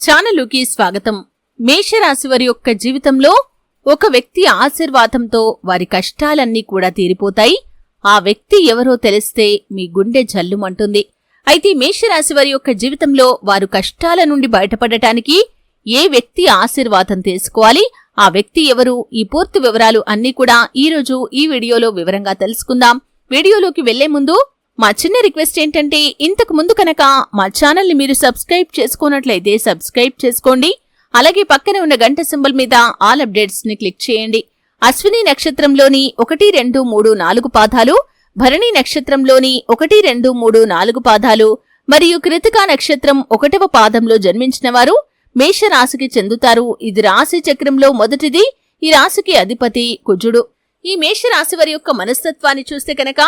ఛానలుకి స్వాగతం. మేషరాశి వారి యొక్క జీవితంలో ఒక వ్యక్తి ఆశీర్వాదంతో వారి కష్టాలన్నీ కూడా తీరిపోతాయి. ఆ వ్యక్తి ఎవరో తెలిస్తే మీ గుండె జల్లుమంటుంది. అయితే మేషరాశి వారి యొక్క జీవితంలో వారు కష్టాల నుండి బయటపడటానికి ఏ వ్యక్తి ఆశీర్వాదం తీసుకోవాలి? ఆ వ్యక్తి ఎవరు? ఈ పూర్తి వివరాలు అన్నీ కూడా ఈ రోజు ఈ వీడియోలో వివరంగా తెలుసుకుందాం. వీడియోలోకి వెళ్ళే ముందు మా చిన్న రిక్వెస్ట్ ఏంటంటే ఇంతకు ముందు కనుక మా ఛానల్ని మీరు సబ్స్క్రైబ్ చేసుకున్నట్లయితే సబ్స్క్రైబ్ చేసుకోండి. అలాగే పక్కనే ఉన్న గంట సింబల్ మీద ఆల్ అప్డేట్స్ని క్లిక్ చేయండి. అశ్విని నక్షత్రంలోని ఒకటి రెండు మూడు నాలుగు పాదాలు భరణి నక్షత్రంలోని ఒకటి రెండు మూడు నాలుగు పాదాలు మరియు కృతికా నక్షత్రం ఒకటవ పాదంలో జన్మించిన వారు మేషరాశికి చెందుతారు. ఇది రాశి చక్రంలో మొదటిది. ఈ రాశికి అధిపతి కుజుడు. ఈ మేషరాశి వారి యొక్క మనస్తత్వాన్ని చూస్తే కనుక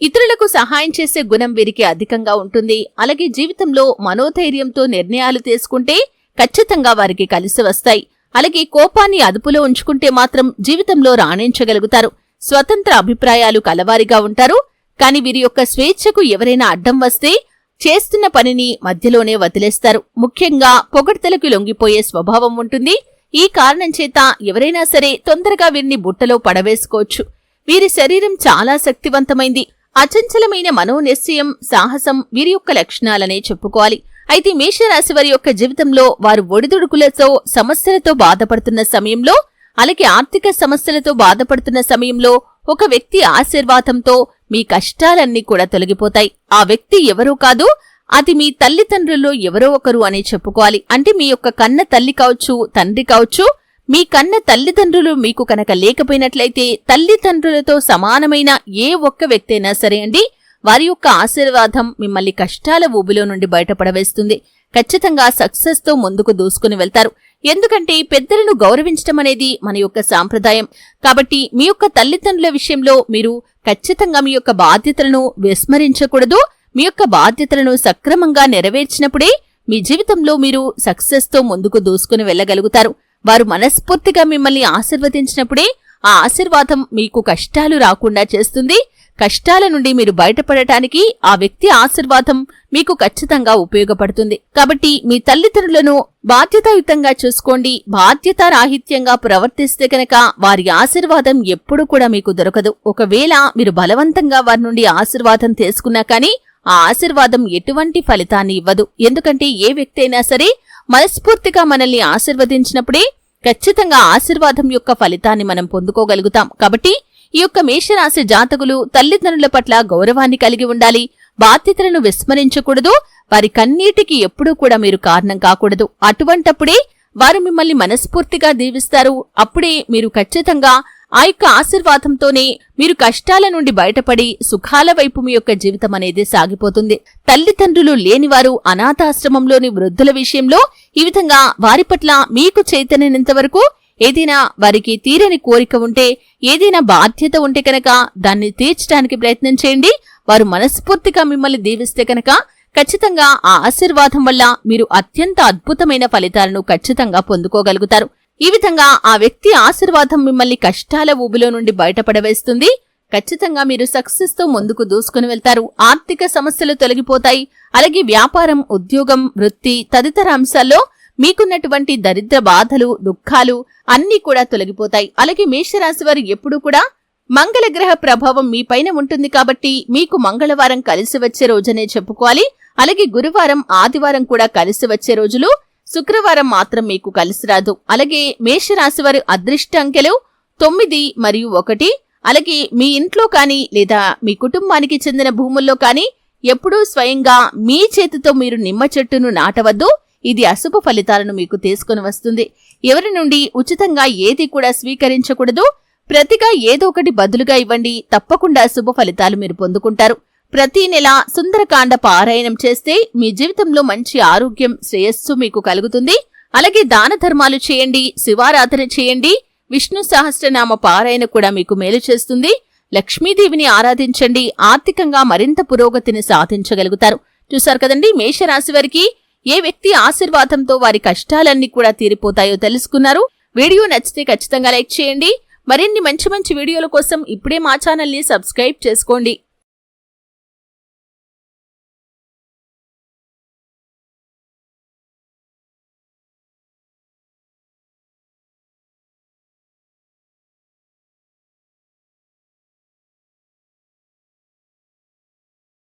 ఇతరులకు సహాయం చేసే గుణం వీరికి అధికంగా ఉంటుంది. అలాగే జీవితంలో మనోధైర్యంతో నిర్ణయాలు తీసుకుంటే ఖచ్చితంగా వారికి కలిసి వస్తాయి. అలాగే కోపాన్ని అదుపులో ఉంచుకుంటే మాత్రం జీవితంలో రాణించగలుగుతారు. స్వతంత్ర అభిప్రాయాలు కలవారిగా ఉంటారు. కాని వీరి యొక్క స్వేచ్ఛకు ఎవరైనా అడ్డం వస్తే చేస్తున్న పనిని మధ్యలోనే వదిలేస్తారు. ముఖ్యంగా పొగడ్తలకు లొంగిపోయే స్వభావం ఉంటుంది. ఈ కారణం చేత ఎవరైనా సరే తొందరగా వీరిని బుట్టలో పడవేసుకోవచ్చు. వీరి శరీరం చాలా శక్తివంతమైంది. అచంచలమైన మనోనిశ్చయం సాహసం వీరి యొక్క లక్షణాలనే చెప్పుకోవాలి. అయితే మేషరాశి వారి యొక్క జీవితంలో వారు ఒడిదుడుకులతో సమస్యలతో బాధపడుతున్న సమయంలో అలాగే ఆర్థిక సమస్యలతో బాధపడుతున్న సమయంలో ఒక వ్యక్తి ఆశీర్వాదంతో మీ కష్టాలన్నీ కూడా తొలగిపోతాయి. ఆ వ్యక్తి ఎవరూ కాదు అది మీ తల్లిదండ్రుల్లో ఎవరో ఒకరు అని చెప్పుకోవాలి. అంటే మీ యొక్క కన్న తల్లి కావచ్చు తండ్రి కావచ్చు మీ కన్న తల్లిదండ్రులు మీకు కనుక లేకపోయినట్లయితే తల్లిదండ్రులతో సమానమైన ఏ ఒక్క వ్యక్తి అయినా సరే అండి వారి యొక్క ఆశీర్వాదం మిమ్మల్ని కష్టాల ఊబిలో నుండి బయటపడవేస్తుంది. ఖచ్చితంగా సక్సెస్తో ముందుకు దూసుకుని వెళ్తారు. ఎందుకంటే పెద్దలను గౌరవించడం అనేది మన యొక్క సాంప్రదాయం. కాబట్టి మీ యొక్క తల్లిదండ్రుల విషయంలో మీరు ఖచ్చితంగా మీ యొక్క బాధ్యతలను విస్మరించకూడదు. మీ యొక్క బాధ్యతలను సక్రమంగా నెరవేర్చినప్పుడే మీ జీవితంలో మీరు సక్సెస్తో ముందుకు దూసుకుని వెళ్ళగలుగుతారు. వారు మనస్ఫూర్తిగా మిమ్మల్ని ఆశీర్వదించినప్పుడే ఆ ఆశీర్వాదం మీకు కష్టాలు రాకుండా చేస్తుంది. కష్టాల నుండి మీరు బయటపడటానికి ఆ వ్యక్తి ఆశీర్వాదం మీకు ఖచ్చితంగా ఉపయోగపడుతుంది. కాబట్టి మీ తల్లిదండ్రులను బాధ్యతాయుతంగా చూసుకోండి. బాధ్యతారాహిత్యంగా ప్రవర్తిస్తే కనుక వారి ఆశీర్వాదం ఎప్పుడు కూడా మీకు దొరకదు. ఒకవేళ మీరు బలవంతంగా వారి నుండి ఆశీర్వాదం తీసుకున్నా కానీ ఆ ఆశీర్వాదం ఎటువంటి ఫలితాన్ని ఇవ్వదు. ఎందుకంటే ఏ వ్యక్తి అయినా సరే మనస్ఫూర్తిగా మనల్ని ఆశీర్వదించినప్పుడే ఖచ్చితంగా ఆశీర్వాదం యొక్క ఫలితాన్ని మనం పొందుకోగలుగుతాం. కాబట్టి ఈ యొక్క మేషరాశి జాతకులు తల్లిదండ్రుల పట్ల గౌరవాన్ని కలిగి ఉండాలి. బాధ్యతలను విస్మరించకూడదు. వారి కన్నీటికి ఎప్పుడూ కూడా మీరు కారణం కాకూడదు. అటువంటప్పుడే వారు మిమ్మల్ని మనస్ఫూర్తిగా దీవిస్తారు. అప్పుడే మీరు ఖచ్చితంగా ఆ యొక్క ఆశీర్వాదంతోనే మీరు కష్టాల నుండి బయటపడి సుఖాల వైపు మీ యొక్క జీవితం అనేది సాగిపోతుంది. తల్లిదండ్రులు లేనివారు అనాథాశ్రమంలోని వృద్ధుల విషయంలో ఈ విధంగా వారి పట్ల మీకు చైతన్యనంత వరకు ఏదైనా వారికి తీరని కోరిక ఉంటే ఏదైనా బాధ్యత ఉంటే కనుక దాన్ని తీర్చడానికి ప్రయత్నం చేయండి. వారు మనస్ఫూర్తిగా మిమ్మల్ని దీవిస్తే కనుక ఖచ్చితంగా ఆ ఆశీర్వాదం వల్ల మీరు అత్యంత అద్భుతమైన ఫలితాలను ఖచ్చితంగా పొందుకోగలుగుతారు. ఈ విధంగా ఆ వ్యక్తి ఆశీర్వాదం మిమ్మల్ని కష్టాల ఊబిలో నుండి బయటపడవేస్తుంది. ఖచ్చితంగా మీరు సక్సెస్తో ముందుకు దూసుకుని వెళ్తారు. ఆర్థిక సమస్యలు తొలగిపోతాయి. అలాగే వ్యాపారం ఉద్యోగం వృత్తి తదితర అంశాల్లో మీకున్నటువంటి దరిద్ర బాధలు దుఃఖాలు అన్నీ కూడా తొలగిపోతాయి. అలాగే మేషరాశి వారు ఎప్పుడూ కూడా మంగళగ్రహ ప్రభావం మీ పైన ఉంటుంది కాబట్టి మీకు మంగళవారం కలిసి వచ్చే రోజనే చెప్పుకోవాలి. అలాగే గురువారం ఆదివారం కూడా కలిసి వచ్చే రోజులు శుక్రవారం మాత్రం మీకు కలిసి రాదు. అలాగే మేషరాశి వారి అదృష్ట అంకెలు తొమ్మిది మరియు ఒకటి. అలాగే మీ ఇంట్లో కానీ లేదా మీ కుటుంబానికి చెందిన భూముల్లో కానీ ఎప్పుడూ స్వయంగా మీ చేతితో మీరు నిమ్మ చెట్టును నాటవద్దు. ఇది అశుభ ఫలితాలను మీకు తీసుకుని వస్తుంది. ఎవరి నుండి ఉచితంగా ఏది కూడా స్వీకరించకూడదు. ప్రతిగా ఏదో ఒకటి బదులుగా ఇవ్వండి. తప్పకుండా శుభ ఫలితాలు మీరు పొందుకుంటారు. ప్రతి నెల సుందరకాండ పారాయణం చేస్తే మీ జీవితంలో మంచి ఆరోగ్యం శ్రేయస్సు మీకు కలుగుతుంది. అలాగే దాన ధర్మాలు చేయండి శివారాధన చేయండి. విష్ణు సహస్రనామ పారాయణ కూడా మీకు మేలు చేస్తుంది. లక్ష్మీదేవిని ఆరాధించండి. ఆర్థికంగా మరింత పురోగతిని సాధించగలుగుతారు. చూశారు కదండి మేషరాశి వారికి ఏ వ్యక్తి ఆశీర్వాదంతో వారి కష్టాలన్నీ కూడా తీరిపోతాయో తెలుసుకున్నారు. వీడియో నచ్చితే ఖచ్చితంగా లైక్ చేయండి. మరిన్ని మంచి మంచి వీడియోల కోసం ఇప్పుడే మా ఛానల్ని సబ్స్క్రైబ్ చేసుకోండి.